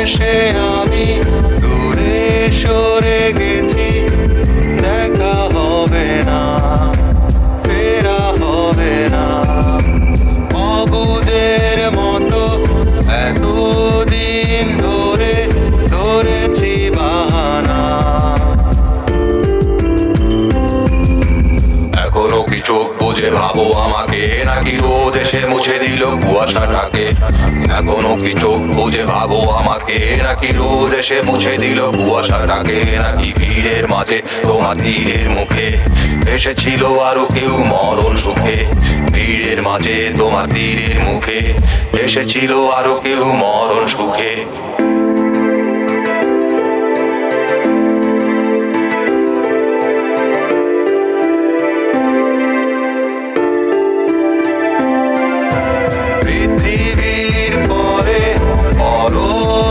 দেশে আমি রোদ এসে মুছে দিল কুয়াশাটাকে এখনও কি চোখ বুঝে ভাবো আমাকে? নাকি রোদ এসে মুছে দিল কুয়াশাটাকে নাকি ভিড়ের মাঝে তোমার তীরের মুখে? এসেছিল আরও কেউ মরণ সুখে। ভিড়ের মাঝে তোমার তীরের মুখে। এসেছিল আরও কেউ মরণ সুখে। bottle.